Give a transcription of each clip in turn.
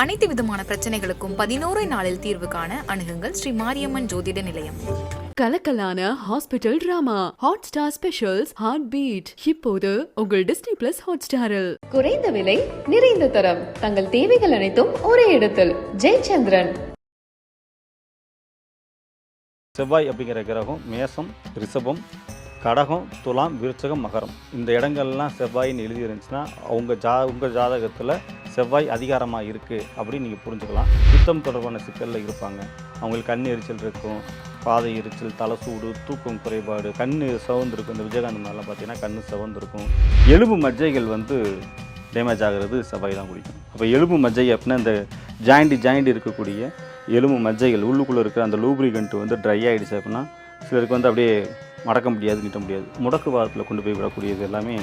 அனைத்து விதமான பிரச்சனைகளுக்கும் பதினோரு நாளில் தீர்வு காண அணுகுங்கள் ஸ்ரீ மாரியம்மன் ஜோதிட நிலையம். கலக்கலான hospital drama Hotstar specials heart beat இப்போது உங்கள் டிஸ்னி பிளஸ் ஹாட் ஸ்டாரில் குறைந்த விலை நிறைந்த தரம். தங்கள் தேவைகள் அனைத்தும் ஒரே இடத்தில். ஜெயச்சந்திரன். செவ்வாய் அப்படிங்கிற கிரகம் மேசம் ரிஷபம் கடகம் துலாம் விருச்சகம் மகரம். இந்த இடங்கள்லாம் செவ்வாயின்னு எழுதி இருந்துச்சுன்னா அவங்க ஜா உங்கள் ஜாதகத்தில் செவ்வாய் அதிகாரமாக இருக்குது அப்படின்னு நீங்கள் புரிஞ்சுக்கலாம். சுத்தம் தொடர்பான சிக்கலில் இருப்பாங்க. அவங்களுக்கு கண் எரிச்சல் இருக்கும் பாதை எரிச்சல் தலை சூடு தூக்கம் குறைபாடு கண் சிவந்திருக்கும் இந்த விஜயகாந்த் மாதிரிலாம் பார்த்தீங்கன்னா கண் சிவந்திருக்கும் எலும்பு மஜ்ஜைகள் வந்து டேமேஜ் ஆகிறது செவ்வாய் தான் குடிக்கும். அப்போ எலும்பு மஜ்ஜை அப்படின்னா இந்த ஜாயிண்டி ஜாயிண்ட் இருக்கக்கூடிய எலும்பு மஜ்ஜைகள் உள்ளுக்குள்ளே இருக்கிற அந்த லூப்ரிகண்ட் வந்து ட்ரை ஆகிடுச்சு அப்படின்னா சிலருக்கு வந்து அப்படியே மடக்க முடியாது நீட்ட முடியாது. முடக்கு வாரத்தில் கொண்டு போய் விடக்கூடியது எல்லாமே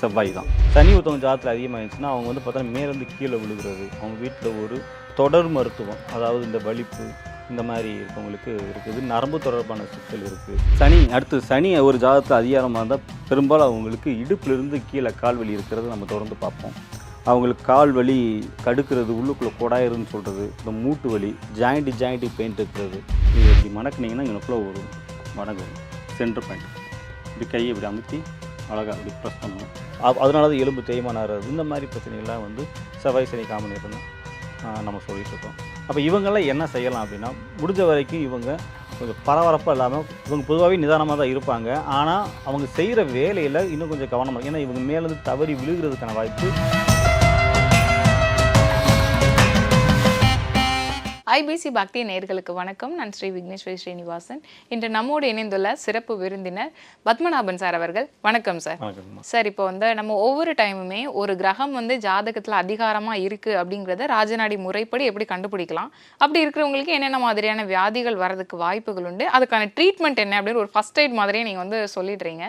செவ்வாய் தான். சனி ஒருத்தவங்க ஜாதத்தில் அதிகமாகிடுச்சுன்னா அவங்க வந்து பார்த்தா மேலேருந்து கீழே விழுகிறது. அவங்க வீட்டில் ஒரு தொடர் மருத்துவம் அதாவது இந்த வலிப்பு இந்த மாதிரி இருக்கவங்களுக்கு இருக்குது. நரம்பு தொடர்பான சிக்கல் இருக்குது சனி அடுத்து சனி ஒரு ஜாதத்தில் அதிகாரமாக இருந்தால் பெரும்பாலும் அவங்களுக்கு இடுப்பிலிருந்து கீழே கால் வலி இருக்கிறத நம்ம தொடர்ந்து பார்ப்போம். அவங்களுக்கு கால் வலி கடுக்கிறது உள்ளுக்குள்ளே கொடாயிருன்னு சொல்கிறது இந்த மூட்டு வலி ஜாயிண்ட்டு ஜாயிண்ட்டு பெயிண்ட் இருக்கிறது. இது இப்படி மடக்குனீங்கன்னா இவனுக்குள்ளே ஒரு மடங்கு சென்டர் பாயிண்ட் இப்படி கையை இப்படி அமுத்தி அழகாக இப்படி ப்ரெஸ் பண்ணணும். அதனால தான் எலும்பு தேய்மானம் ஆகிறது இந்த மாதிரி பிரச்சனைகள்லாம் வந்து செவ்வாய் சனி காம்பினேஷன் நம்ம சொல்லிகிட்டு இருக்கோம். அப்போ இவங்கெல்லாம் என்ன செய்யலாம் அப்படின்னா முடிஞ்ச வரைக்கும் இவங்க கொஞ்சம் பரபரப்பாக இல்லாமல் இவங்க பொதுவாகவே நிதானமாக தான் இருப்பாங்க. ஆனால் அவங்க செய்கிற வேலையில் இன்னும் கொஞ்சம் கவனமாக ஏன்னா இவங்க மேலேருந்து தவறி விழுகிறதுக்கான வாய்ப்பு ஐபிசி பக்தி நேயர்களுக்கு வணக்கம். நான் ஸ்ரீ விக்னேஸ்வரி ஸ்ரீனிவாசன். இன்று நம்மோடு இணைந்துள்ள சிறப்பு விருந்தினர் பத்மநாபன் சார் அவர்கள். வணக்கம் சார். சார் இப்போ வந்து நம்ம ஒவ்வொரு டைமுமே ஒரு கிரகம் வந்து ஜாதகத்துல அதிகாரமா இருக்கு அப்படிங்கிறத ராஜநாடி முறைப்படி எப்படி கண்டுபிடிக்கலாம்? அப்படி இருக்கிறவங்களுக்கு என்னென்ன மாதிரியான வியாதிகள் வரதுக்கு வாய்ப்புகள் உண்டு? அதுக்கான ட்ரீட்மெண்ட் என்ன அப்படின்னு ஒரு ஃபர்ஸ்ட் எய்ட் மாதிரியே நீங்க வந்து சொல்லிடுறீங்க.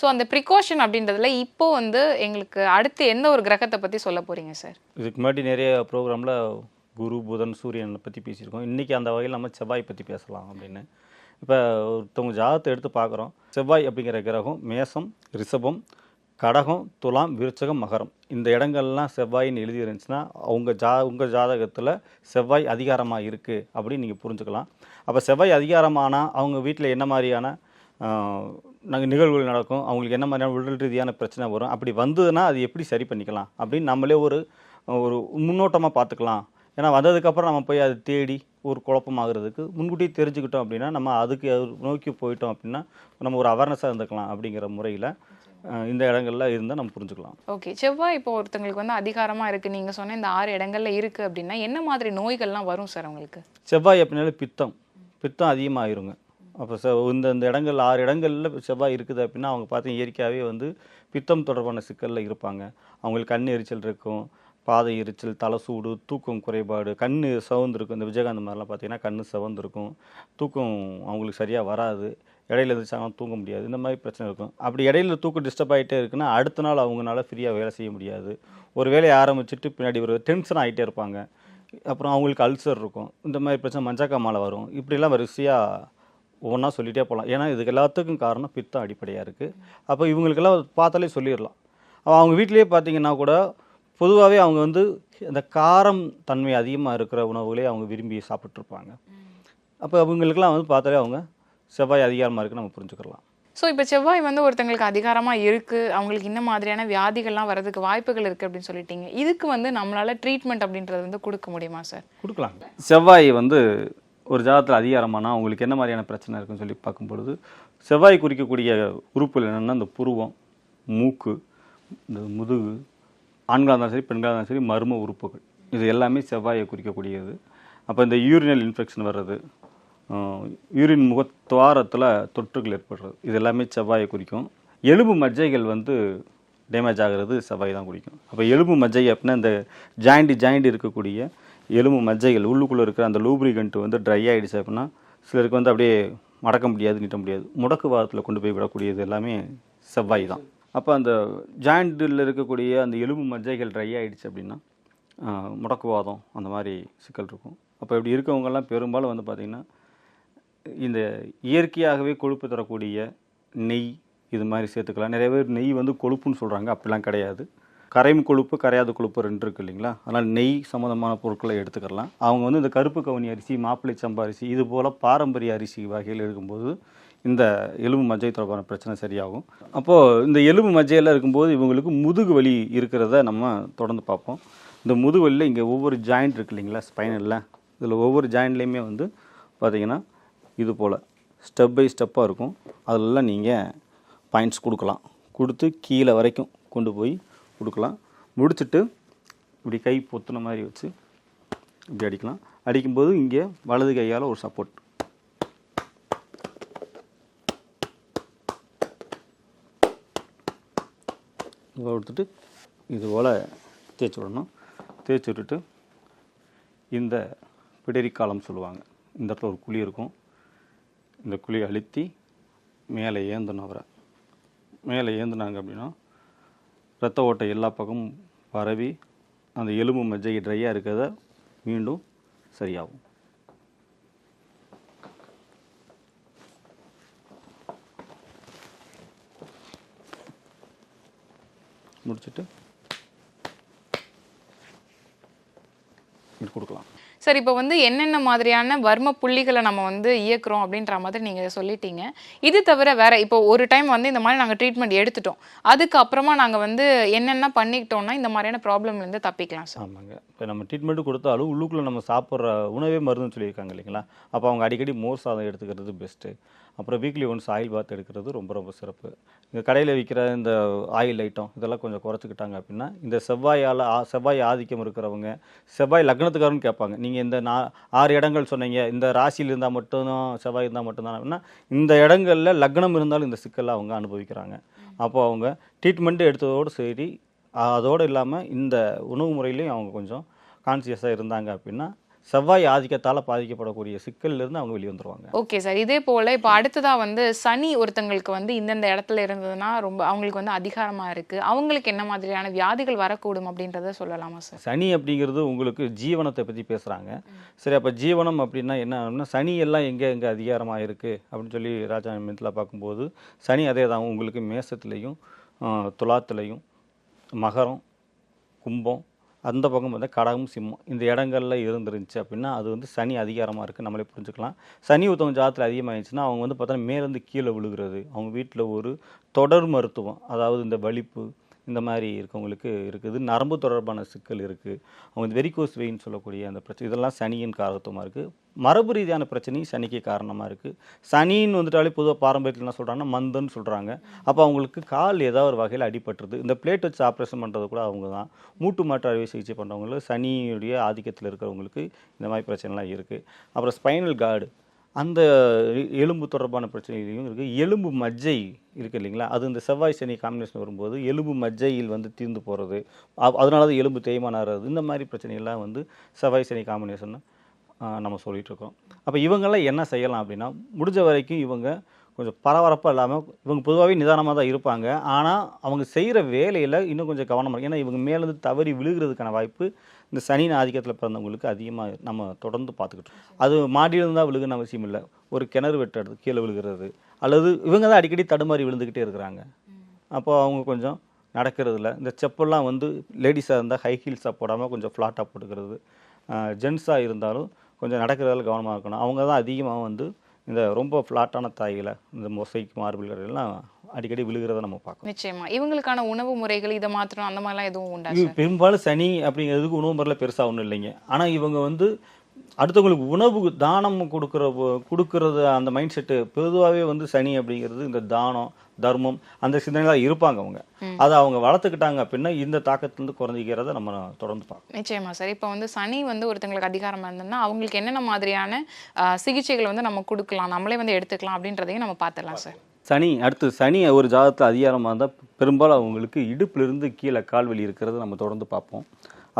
ஸோ அந்த ப்ரிகாஷன் அப்படின்றதுல இப்போ வந்து எங்களுக்கு அடுத்து எந்த ஒரு கிரகத்தை பத்தி சொல்ல போறீங்க சார்? இதுக்கு முன்னாடி நிறைய ப்ரோக்ராமில் குரு புதன் சூரியனை பற்றி பேசியிருக்கோம். இன்றைக்கி அந்த வகையில் நம்ம செவ்வாய் பற்றி பேசலாம் அப்படின்னு. இப்போ ஒருத்தவங்க ஜாதகத்தை எடுத்து பார்க்குறோம். செவ்வாய் அப்படிங்கிற கிரகம் மேசம் ரிஷபம் கடகம் துலாம் விருச்சகம் மகரம். இந்த இடங்கள்லாம் செவ்வாயின்னு எழுதி இருந்துச்சுன்னா அவங்க ஜா உங்கள் ஜாதகத்தில் செவ்வாய் அதிகாரமாக இருக்குது அப்படின்னு நீங்கள் புரிஞ்சுக்கலாம். அப்போ செவ்வாய் அதிகாரமானால் அவங்க வீட்டில் என்ன மாதிரியான நாங்கள் நிகழ்வுகள் நடக்கும்? அவங்களுக்கு என்ன மாதிரியான உடல் ரீதியான பிரச்சனை வரும்? அப்படி வந்ததுன்னா அது எப்படி சரி பண்ணிக்கலாம்? அப்படின்னு நம்மளே ஒரு ஒரு முன்னோட்டமாக பார்த்துக்கலாம். ஏன்னா வந்ததுக்கப்புறம் நம்ம போய் அதை தேடி ஒரு குழப்பமாகிறதுக்கு முன்கூட்டியே தெரிஞ்சுக்கிட்டோம் அப்படின்னா நம்ம அதுக்கு நோக்கி போயிட்டோம் அப்படின்னா நம்ம ஒரு அவேர்னஸாக இருந்துக்கலாம் அப்படிங்கிற முறையில் இந்த இடங்கள்ல இருந்தால் நம்ம புரிஞ்சுக்கலாம். ஓகே செவ்வாய் இப்போ ஒருத்தங்களுக்கு வந்து அதிகாரமா இருக்கு. நீங்க சொன்ன இந்த ஆறு இடங்கள்ல இருக்கு அப்படின்னா என்ன மாதிரி நோய்கள்லாம் வரும் சார் உங்களுக்கு? செவ்வாய் அப்படின்னாலே பித்தம். பித்தம் அதிகமாகிருங்க அப்போ செ இந்த இந்த இடங்கள் ஆறு இடங்களில் செவ்வாய் இருக்குது அப்படின்னா அவங்க பார்த்தீங்க இயற்கையாகவே வந்து பித்தம் தொடர்பான சிக்கலில் இருப்பாங்க. அவங்களுக்கு கண் எரிச்சல் இருக்கும். பாதை எரிச்சல் தலை சூடு தூக்கம் குறைபாடு கண் சிவந்திருக்கும். இந்த விஜயகாந்த் மாதிரிலாம் பார்த்தீங்கன்னா கண் சிவந்திருக்கும். தூக்கம் அவங்களுக்கு சரியாக வராது. இடையில இருந்துச்சாங்கன்னா தூங்க முடியாது. இந்த மாதிரி பிரச்சனை இருக்கும். அப்படி இடையில தூக்கம் டிஸ்டர்ப் ஆகிட்டே இருக்குன்னா அடுத்த நாள் அவங்களால ஃப்ரீயாக வேலை செய்ய முடியாது. ஒரு வேலையை ஆரம்பிச்சுட்டு பின்னாடி ஒரு டென்ஷன் ஆகிட்டே இருப்பாங்க. அப்புறம் அவங்களுக்கு அல்சர் இருக்கும். இந்த மாதிரி பிரச்சனை மஞ்சக்காமால வரும். இப்படிலாம் வரிசையாக ஒவ்வொன்றா சொல்லிகிட்டே போகலாம். ஏன்னா இதுக்கு எல்லாத்துக்கும் காரணம் பித்தம் அடிப்படையாக இருக்குது அப்போ இவங்களுக்கெல்லாம் பார்த்தாலே சொல்லிடலாம். அவங்க வீட்டிலேயே பார்த்தீங்கன்னா கூட பொதுவாகவே அவங்க வந்து இந்த காரம் தன்மை அதிகமாக இருக்கிற உணவுகளே அவங்க விரும்பி சாப்பிட்ருப்பாங்க அப்போ அவங்களுக்கெல்லாம் வந்து பார்த்தாலே அவங்க செவ்வாய் அதிகாரமாக இருக்குன்னு நம்ம புரிஞ்சுக்கலாம். ஸோ இப்போ செவ்வாய் வந்து ஒருத்தங்களுக்கு அதிகாரமா இருக்கு அவங்களுக்கு இந்த மாதிரியான வியாதிகள்லாம் வரதுக்கு வாய்ப்புகள் இருக்கு அப்படின்னு சொல்லிட்டீங்க. இதுக்கு வந்து நம்மளால ட்ரீட்மெண்ட் அப்படின்றது வந்து கொடுக்க முடியுமா சார் கொடுக்கலாம். செவ்வாய் வந்து ஒரு ஜாதத்தில் அதிகாரமானா அவங்களுக்கு என்ன மாதிரியான பிரச்சனை இருக்குன்னு சொல்லி பார்க்கும் பொழுது செவ்வாய் குறிக்கக்கூடிய உறுப்புகள் என்னென்னா இந்த புருவம் மூக்கு இந்த முதுகு ஆண்களாக இருந்தாலும் சரி பெண்களாக இருந்தாலும் சரி மர்ம உறுப்புகள். இது எல்லாமே செவ்வாயை குறிக்கக்கூடியது. அப்போ இந்த யூரினல் இன்ஃபெக்ஷன் வர்றது யூரின் முகத்துவாரத்தில் தொற்றுகள் ஏற்படுறது இது எல்லாமே செவ்வாயை குறிக்கும். எலும்பு மஜ்ஜைகள் வந்து டேமேஜ் ஆகிறது செவ்வாய் தான் குறிக்கும். அப்போ எலும்பு மஜ்ஜை அப்படின்னா இந்த ஜாயிண்ட் ஜாயிண்ட் இருக்கக்கூடிய எலும்பு மஜ்ஜைகள் உள்ளுக்குள்ளே இருக்கிற அந்த லூப்ரிகண்ட் வந்து ட்ரை ஆகிடுச்சு அப்படின்னா சிலருக்கு வந்து அப்படியே மடக்க முடியாது நீட்ட முடியாது. முடக்கு வாரத்தில் கொண்டு போய் விடக்கூடியது எல்லாமே செவ்வாய் தான். அப்போ அந்த ஜாயிண்டில் இருக்கக்கூடிய அந்த எலும்பு மஜ்ஜைகள் ட்ரை ஆகிடுச்சு அப்படின்னா முடக்குவாதம் அந்த மாதிரி சிக்கல் இருக்கும். அப்போ இப்படி இருக்கவங்கெல்லாம் பெரும்பாலும் வந்து பார்த்திங்கன்னா இந்த இயற்கையாகவே கொழுப்பு தரக்கூடிய நெய் இது மாதிரி சேர்த்துக்கலாம். நிறைய பேர் நெய் வந்து கொழுப்புன்னு சொல்கிறாங்க அப்படிலாம் கிடையாது. கரையும் கொழுப்பு கரையாத கொழுப்பு ரெண்டு இருக்குது இல்லைங்களா? அதனால் நெய் சம்மந்தமான பொருட்களை எடுத்துக்கலாம். அவங்க வந்து இந்த கருப்பு கவுனி அரிசி மாப்பிள்ளை சம்பா அரிசி இது போல் பாரம்பரிய அரிசி வகையில் இருக்கும்போது இந்த எலும்பு மஜ்ஜை தொடர்பான பிரச்சனை சரியாகும். அப்போது இந்த எலும்பு மஜ்ஜையில் இருக்கும்போது இவங்களுக்கு முதுகு வலி இருக்கிறத நம்ம தொடர்ந்து பார்ப்போம். இந்த முதுகு வலியில் இங்கே ஒவ்வொரு ஜாயிண்ட் இருக்கு இல்லைங்களா ஸ்பைனலில் இதில் ஒவ்வொரு ஜாயிண்ட்லேயுமே வந்து பார்த்திங்கன்னா இது போல் ஸ்டெப் பை ஸ்டெப்பாக இருக்கும். அதெல்லாம் நீங்கள் பாயிண்ட்ஸ் கொடுக்கலாம். கொடுத்து கீழே வரைக்கும் கொண்டு போய் கொடுக்கலாம். முடிச்சுட்டு இப்படி கை பொத்துன மாதிரி வச்சு இப்படி அடிக்கலாம். அடிக்கும்போது இங்கே வலது கையால் ஒரு சப்போர்ட் கொடுத்துட்டு இது போல் தேய்ச்சி விடணும். தேய்ச்சி விட்டுட்டு இந்த பிடரிக்காலம் சொல்லுவாங்க. இந்த இடத்துல ஒரு குழி இருக்கும். இந்த குழியை அழுத்தி மேலே ஏந்தணும் அவரை. மேலே ஏந்துனாங்க அப்படின்னா ரத்த ஓட்டை எல்லா பக்கமும் பரவி அந்த எலும்பு மஜ்ஜை ட்ரையாக இருக்கிறத மீண்டும் சரியாகும். முடிச்சுட்டு கொடுக்கலாம். சார் இப்போ வந்து என்னென்ன மாதிரியான வர்ம புள்ளிகளை நம்ம வந்து இயக்குறோம் அப்படின்ற மாதிரி நீங்கள் சொல்லிட்டீங்க. இது தவிர வேற இப்போ ஒரு டைம் வந்து இந்த மாதிரி நாங்கள் ட்ரீட்மெண்ட் எடுத்துட்டோம். அதுக்கு அப்புறமா நாங்கள் வந்து என்னென்ன பண்ணிக்கிட்டோம்னா இந்த மாதிரியான ப்ராப்ளம்லேருந்து தப்பிக்கலாம் சார். ஆமாங்க. இப்போ நம்ம ட்ரீட்மெண்ட்டு கொடுத்தாலும் உள்ளுக்குள்ளே நம்ம சாப்பிட்ற உணவே மருந்துன்னு சொல்லியிருக்காங்க இல்லைங்களா? அப்போ அவங்க அடிக்கடி மோர் சாதம் எடுத்துக்கிறது பெஸ்ட்டு அப்புறம் வீக்லி ஒன்ஸ் ஆயில் பாத் எடுக்கிறது ரொம்ப ரொம்ப சிறப்பு. இந்த கடையில் விற்கிற இந்த ஆயில் ஐட்டம் இதெல்லாம் கொஞ்சம் குறைச்சிக்கிட்டாங்க அப்படின்னா இந்த செவ்வாயால் ஆ செவ்வாய் ஆதிக்கம் இருக்கிறவங்க செவ்வாய் லக்னத்துக்காரன்னு கேட்பாங்க. நீங்கள் இந்த நா ஆறு இடங்கள் சொன்னீங்க இந்த ராசியில் இருந்தால் மட்டும்தான் செவ்வாய் இருந்தால் மட்டும்தான் அப்படின்னா இந்த இடங்களில் லக்னம் இருந்தாலும் இந்த சிக்கலை அவங்க அனுபவிக்கிறாங்க. அப்போ அவங்க ட்ரீட்மெண்ட்டு எடுத்ததோடு சரி அதோடு இல்லாமல் இந்த உணவு முறையிலையும் அவங்க கொஞ்சம் கான்சியஸாக இருந்தாங்க அப்படின்னா செவ்வாய் ஆதிக்கத்தால் பாதிக்கப்படக்கூடிய சிக்கல்லேருந்து அவங்க வெளியே வந்துருவாங்க. Okay sir. இதே போல் இப்போ அடுத்ததாக வந்து சனி ஒருத்தங்களுக்கு வந்து இந்தந்த இடத்துல இருந்ததுன்னா ரொம்ப அவங்களுக்கு வந்து அதிகாரமாக இருக்குது அவங்களுக்கு என்ன மாதிரியான வியாதிகள் வரக்கூடும் அப்படின்றத சொல்லலாமா சார்? சனி அப்படிங்கிறது உங்களுக்கு ஜீவனத்தை பற்றி பேசுகிறாங்க சரி அப்போ ஜீவனம் அப்படின்னா என்ன அப்படின்னா சனி எல்லாம் எங்கே எங்கே அதிகாரமாக இருக்குது அப்படின்னு சொல்லி ராஜா மித்தில் பார்க்கும்போது சனி அதே தான். உங்களுக்கு மேசத்துலேயும் துலாத்துலேயும் மகரம் கும்பம் அந்த பக்கம் வந்து கடகம் சிம்மம். இந்த இடங்கள்ல இருந்துருந்துச்சு அப்படின்னா அது வந்து சனி அதிகாரமாக இருக்குது நம்மளே புரிஞ்சுக்கலாம். சனி ஒருத்தவங்க ஜாதத்தில் அதிகமாகிடுச்சுன்னா அவங்க வந்து பார்த்தோன்னா மேலேருந்து கீழே விழுகிறது. அவங்க வீட்டில் ஒரு தொடர் மருத்துவம். அதாவது இந்த வலிப்பு இந்த மாதிரி இருக்கவங்களுக்கு இருக்குது. நரம்பு தொடர்பான சிக்கல் இருக்குது அவங்க வெரிகோஸ் வெயின்னு சொல்லக்கூடிய அந்த பிரச்சனை இதெல்லாம் சனியின் காரகத்துவமாக இருக்குது மரபு ரீதியான பிரச்சனையும் சனிக்கு காரணமாக இருக்குது சனின்னு வந்துட்டாலே பொதுவாக பாரம்பரியத்தில் என்ன சொல்கிறாங்கன்னா மந்தன்னு சொல்கிறாங்க அப்போ அவங்களுக்கு கால் ஏதாவது ஒரு வகையில் அடிபட்டுருது. இந்த பிளேட் வச்சு ஆப்ரேஷன் பண்ணுறது கூட அவங்க தான். மூட்டு மாற்று அறுவை சிகிச்சை பண்ணுறவங்களுக்கு சனியுடைய ஆதிக்கத்தில் இருக்கிறவங்களுக்கு இந்த மாதிரி பிரச்சனைலாம் இருக்குது அப்புறம் ஸ்பைனல் கார்டு அந்த எலும்பு தொடர்பான பிரச்சனைகளையும் இருக்குது எலும்பு மஜ்ஜை இருக்குது இல்லைங்களா? அது இந்த செவ்வாய் சனி காம்பினேஷன் வரும்போது எலும்பு மஜ்ஜையில் வந்து தீர்ந்து போகிறது அதனால தான் எலும்பு தேய்மானம் ஆகிறது இந்த மாதிரி பிரச்சனைகள்லாம் வந்து செவ்வாய் சனி காம்பினேஷன் நம்ம சொல்லிகிட்ருக்கோம் இருக்கோம் அப்போ இவங்கெல்லாம் என்ன செய்யலாம் அப்படின்னா முடிஞ்ச வரைக்கும் இவங்க கொஞ்சம் பரபரப்பாக இல்லாமல் இவங்க பொதுவாகவே நிதானமாக தான் இருப்பாங்க. ஆனால் அவங்க செய்கிற வேலையில் இன்னும் கொஞ்சம் கவனமாக ஏன்னா இவங்க மேலேருந்து தவறி விழுகிறதுக்கான வாய்ப்பு இந்த சனியின் ஆதிக்கத்தில் பிறந்தவங்களுக்கு அதிகமாக நம்ம தொடர்ந்து பார்த்துக்கிட்டோம் அது மாடியிலிருந்து தான் விழுகுன்னு அவசியம் இல்லை. ஒரு கிணறு வெட்டுறது கீழே விழுகிறது அல்லது இவங்க தான் அடிக்கடி தடுமாறி விழுந்துக்கிட்டே இருக்கிறாங்க. அப்போ அவங்க கொஞ்சம் நடக்கிறதுல இந்த செப்பல்லாம் வந்து லேடிஸாக இருந்தால் ஹை ஹீல்ஸாக போடாமல் கொஞ்சம் ஃப்ளாட்டாக போட்டுக்கிறது ஜென்ஸாக இருந்தாலும் கொஞ்சம் நடக்கிறதால கவனமாக இருக்கணும். அவங்க தான் அதிகமாக வந்து இந்த ரொம்ப ஃப்ளாட்டான தாய்களை இந்த மொசைக் மார்பிள்கள் எல்லாம் அடிக்கடி விழுகிறத நம்ம பார்க்கணும். நிச்சயமா. இவங்களுக்கான உணவு முறைகள் இதை மாற்றணும் அந்த மாதிரிலாம் எதுவும் உண்டா பெரும்பாலும் சனி அப்படிங்கிறதுக்கு உணவு முறையில் பெருசாக ஒன்றும் இல்லைங்க. ஆனால் இவங்க வந்து அடுத்தவங்களுக்கு உணவு தானம் கொடுக்குற கொடுக்கறது அந்த மைண்ட் செட்டு பொதுவாகவே வந்து சனி அப்படிங்கிறது இந்த தானம் தர்மம் அந்த சிந்தனைலாம் இருப்பாங்க அவங்க. அதை அவங்க வளர்த்துக்கிட்டாங்க அப்படின்னா இந்த தாக்கத்துலேருந்து குறைஞ்சிக்கிறத நம்ம தொடர்ந்து பார்க்கணும். நிச்சயமா சார். இப்போ வந்து சனி வந்து ஒருத்தங்களுக்கு அதிகாரமா இருந்ததுன்னா அவங்களுக்கு என்னென்ன மாதிரியான சிகிச்சைகள் வந்து நம்ம கொடுக்கலாம் நம்மளே வந்து எடுத்துக்கலாம் அப்படின்றதையும் நம்ம பார்த்துடலாம் சார். சனி அடுத்து சனி ஒரு ஜாதகத்தில் அதிகாரமாக இருந்தால் பெரும்பாலும் அவங்களுக்கு இடுப்பிலிருந்து கீழே கால் வலி இருக்கிறத நம்ம தொடர்ந்து பார்ப்போம்.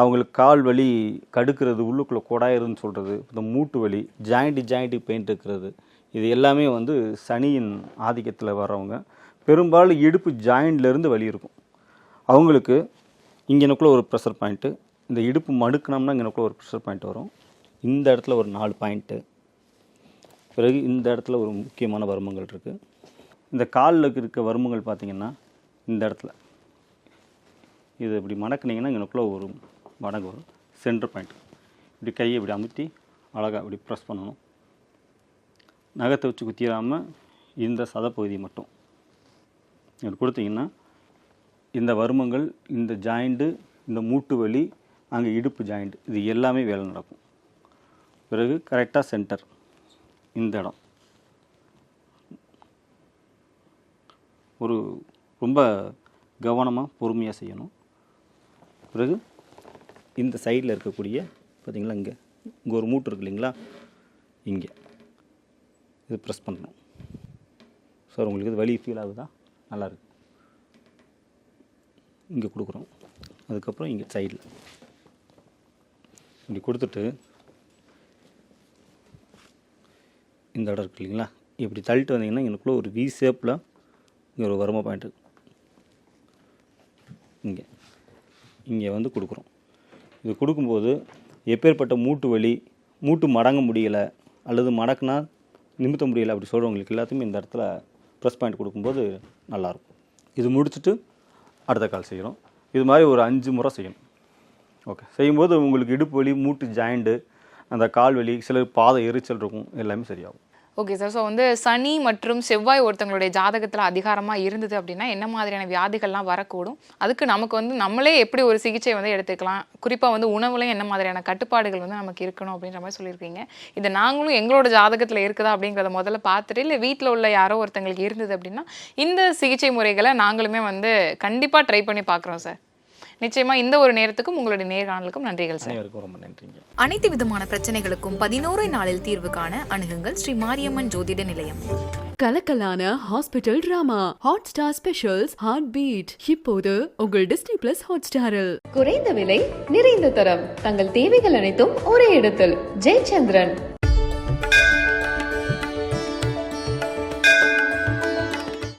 அவங்களுக்கு கால் வலி கடுக்கிறது உள்ளுக்குள்ளே குடாயிருன்னு சொல்கிறது இந்த மூட்டு வலி ஜாயிண்ட்டு ஜாயிண்ட்டு பெயிண்ட் இருக்கிறது இது எல்லாமே வந்து சனியின் ஆதிக்கத்தில் வர்றவங்க. பெரும்பாலும் இடுப்பு ஜாயிண்ட்லேருந்து வலி இருக்கும். அவங்களுக்கு இங்கனக்குள்ளே ஒரு ப்ரெஷர் பாயிண்ட்டு இந்த இடுப்பு மடுக்கணும்னா இங்கனக்குள்ளே ஒரு ப்ரெஷர் பாயிண்ட் வரும். இந்த இடத்துல ஒரு நாலு பாயிண்ட்டு பிறகு இந்த இடத்துல ஒரு முக்கியமான வருமங்கள் இருக்குது இந்த காலில் இருக்க வருமங்கள் பார்த்தீங்கன்னா இந்த இடத்துல. இது இப்படி மணக்குனிங்கன்னா இங்கனக்குள்ளே ஒரு மடங்கு வரும் சென்டர் பாயிண்ட் இப்படி கையை இப்படி அமுத்தி அழகாக இப்படி ப்ரெஸ் பண்ணணும். நகத்தை வச்சு குத்திடாமல் இந்த சதப்பகுதி மட்டும். இப்படி கொடுத்தீங்கன்னா இந்த வருமங்கள் இந்த ஜாயிண்ட்டு இந்த மூட்டு வலி அங்கே இடுப்பு ஜாயிண்ட் இது எல்லாமே வேலை நடக்கும். பிறகு கரெக்டாக சென்டர் இந்த இடம். ஒரு ரொம்ப கவனமாக பொறுமையாக செய்யணும். பிறகு இந்த சைடில் இருக்கக்கூடிய பார்த்திங்களா இங்கே. இங்கே ஒரு மூட்டு இருக்கு இல்லைங்களா? இங்கே. இது ப்ரெஸ் பண்ணணும். சார் உங்களுக்கு இது வலி ஃபீல் ஆகுதா? நல்லாயிருக்கு இங்கே கொடுக்குறோம். அதுக்கப்புறம் இங்கே சைடில் இப்படி கொடுத்துட்டு இந்த இடம் இருக்கு இல்லைங்களா? இப்படி தள்ளிட்டு வந்தீங்கன்னா எனக்குள்ளே ஒரு வி ஷேப்பில் இங்கே ஒரு வரும பாயிண்ட் இங்கே. இங்கே வந்து கொடுக்குறோம். இது கொடுக்கும்போது எப்பேற்பட்ட மூட்டு வலி மூட்டு மடங்க முடியலை அல்லது மடக்குனா நிமித்த முடியலை அப்படி சொல்கிறவங்களுக்கு எல்லாத்துக்குமே இந்த இடத்துல ப்ரெஸ் பாயிண்ட் கொடுக்கும்போது நல்லாயிருக்கும். இது முடிச்சுட்டு அடுத்த கால் செய்கிறோம். இது மாதிரி ஒரு அஞ்சு முறை செய்யணும். ஓகே செய்யும்போது உங்களுக்கு இடுப்பு வலி மூட்டு ஜாயிண்ட்டு அந்த கால் வலி சிலர் பாதை எரிச்சல் இருக்கும் எல்லாமே சரியாகும். ஓகே சார் ஸோ வந்து சனி மற்றும் செவ்வாய் ஒருத்தவங்களுடைய ஜாதகத்தில் அதிகாரமாக இருந்தது அப்படின்னா என்ன மாதிரியான வியாதிகள்லாம் வரக்கூடும்? அதுக்கு நமக்கு வந்து நம்மளே எப்படி ஒரு சிகிச்சை வந்து எடுத்துக்கலாம்? குறிப்பாக வந்து உணவுலையும் என்ன மாதிரியான கட்டுப்பாடுகள் வந்து நமக்கு இருக்கணும் அப்படின்ற மாதிரி சொல்லியிருக்கீங்க. இதை நாங்களும் எங்களோட ஜாதகத்தில் இருக்குதா அப்படிங்கிறத முதல்ல பார்த்துட்டு இல்லை வீட்டில் உள்ள யாரோ ஒருத்தங்களுக்கு இருந்தது அப்படின்னா இந்த சிகிச்சை முறைகளை நாங்களுமே வந்து கண்டிப்பாக ட்ரை பண்ணி பார்க்குறோம் சார் நிச்சயமாக இந்த ஒரு நேரத்துக்கும் உங்களுடைய நேர்காணலுக்கும் நன்றிகள் சார். ரொம்ப நன்றிங்க. அனைத்து விதமான பிரச்சனைகளுக்கும் பதினோரு நாளில் தீர்வு காண அணுகுங்கள் ஸ்ரீ மாரியம்மன் ஜோதிட நிலையம். கலக்கலான hospital drama Hotstar specials heart beat இப்போது உங்கள் டிஸ்னி பிளஸ் ஹாட் ஸ்டாரில் குறைந்த விலை நிறைந்த தரம். தங்கள் தேவைகள் அனைத்தும் ஒரே இடத்தில். ஜெயச்சந்திரன்.